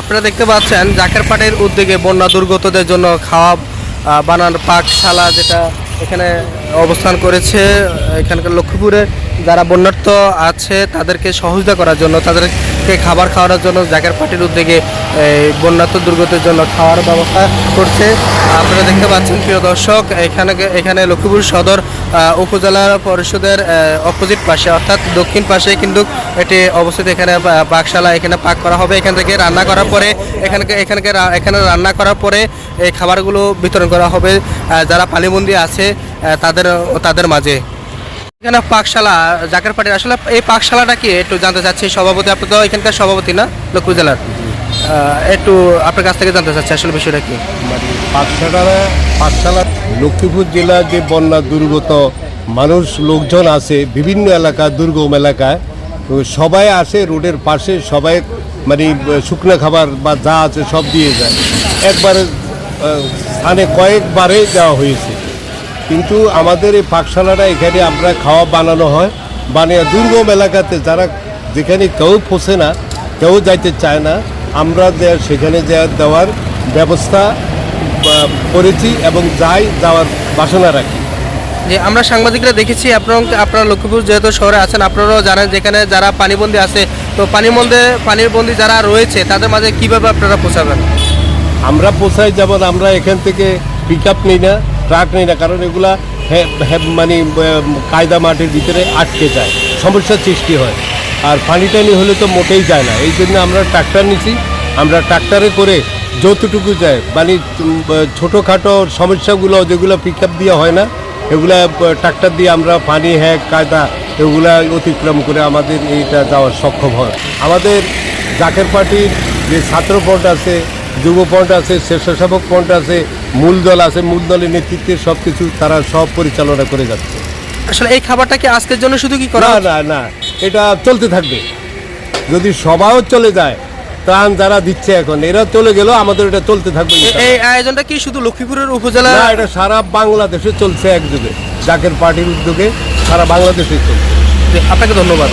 আপনারা দেখতে পাচ্ছেন জাকেরপাটের উদ্যোগে বন্যা দুর্গতদের জন্য খাওয়া আহ, বানানোর পাকশালা যেটা এখানে অবস্থান করেছে এখানকার লক্ষ্মীপুরে। যারা বন্যার্থ আছে তাদেরকে সহযোগিতা করার জন্য তাদেরকে খাবার খাওয়ানোর জন্য জাকের পার্টির উদ্যোগে এই বন্যার্থ দুর্গতের জন্য খাওয়ার ব্যবস্থা করছে। আপনারা দেখতে পাচ্ছেন প্রিয় দর্শক এখানে এখানে লক্ষ্মীপুর সদর উপজেলা পরিষদের অপোজিট পাশে, অর্থাৎ দক্ষিণ পাশে কিন্তু এটি অবস্থিত। এখানে পাকশালা এখানে পাক করা হবে। এখান থেকে রান্না করার পরে, এখানকে এখানকে এখানে রান্না করার পরে এই খাবারগুলো বিতরণ করা হবে। যারা পানিবন্দী আছে তাদের তাদের মাঝে। এখানে পাকশালা জাকের পাটির আসলে এই পাকশালাটা কি? একটু জানতে চাচ্ছি, সভাপতি, আপনি তো এখানকার সভাপতি না? লক্ষ্মীপুর জেলার। একটু আপনার কাছ থেকে জানতে চাচ্ছি, আসলে বিষয়টা কি? মানে পাঠশালা, লক্ষ্মীপুর জেলার যে বন্যা দুর্গত, মানুষ, লোকজন আছে বিভিন্ন এলাকা, দুর্গম এলাকায় সবাই আসে রোডের পাশে, সবাই মানে শুকনো খাবার বা যা আছে সব দিয়ে যায়। একবারে স্থানে কয়েকবারে দেওয়া হয়েছে। কিন্তু আমাদের এই পাকশালাটা এখানে আমরা খাওয়া বানানো হয়। বানিয়ে দুর্গম এলাকাতে যারা, যেখানে কেউ ফোসে না, কেউ যাইতে চায় না, আমরা সেখানে দেওয়ার ব্যবস্থা করেছি এবং যাই যাওয়ার বাসনা রাখি। যে আমরা সাংবাদিকরা দেখেছি আপনার আপনারা লক্ষ্মীপুর যেহেতু শহরে আছেন আপনারাও জানেন যেখানে যারা পানিবন্দী আছে। তো পানির মধ্যে পানির বন্দী যারা রয়েছে তাদের মাঝে কীভাবে আপনারা পৌঁছাবেন? আমরা পোষাই যেমন আমরা এখান থেকে পিক আপ নিই না ট্রাক নিই না কারণ এগুলা মানে কায়দা মাটির ভিতরে আটকে যায় সমস্যার সৃষ্টি হয়। আর পানি টানি হলে তো মোটেই যায় না এই জন্য আমরা ট্রাক্টর নিছি। আমরা ট্রাক্টরে করে যতটুকু যায়। মানে ছোটোখাটো সমস্যাগুলো যেগুলো পিক আপ দিয়ে হয় না এগুলা ট্রাক্টর দিয়ে আমরা পানি হ্যাক কায়দা এগুলা অতিক্রম করে আমাদের এইটা যাওয়ার সক্ষম হয়। আমাদের জাকের পার্টির যে ছাত্র ফ্রন্ট আছে যুব ফ্রন্ট আছে স্বেচ্ছাসেবক ফ্রন্ট আছে মূল দল আছে মূল দলের নেতৃত্বে সব কিছু তারা সব পরিচালনা করে যাচ্ছে। আসলে এই খাবারটাকে আজকের জন্য শুধু কি করা না না না এটা চলতে থাকবে। যদি সবাও চলে যায় ত্রাণ যারা দিচ্ছে এখন এরা চলে গেল আমাদের এটা চলতে থাকবে এই আয়োজনটা কি শুধু লক্ষ্মীপুরের উপজেলা না এটা সারা বাংলাদেশে চলছে একযোগে। জাকের পার্টির উদ্যোগে সারা বাংলাদেশে চলছে। আপনাকে ধন্যবাদ।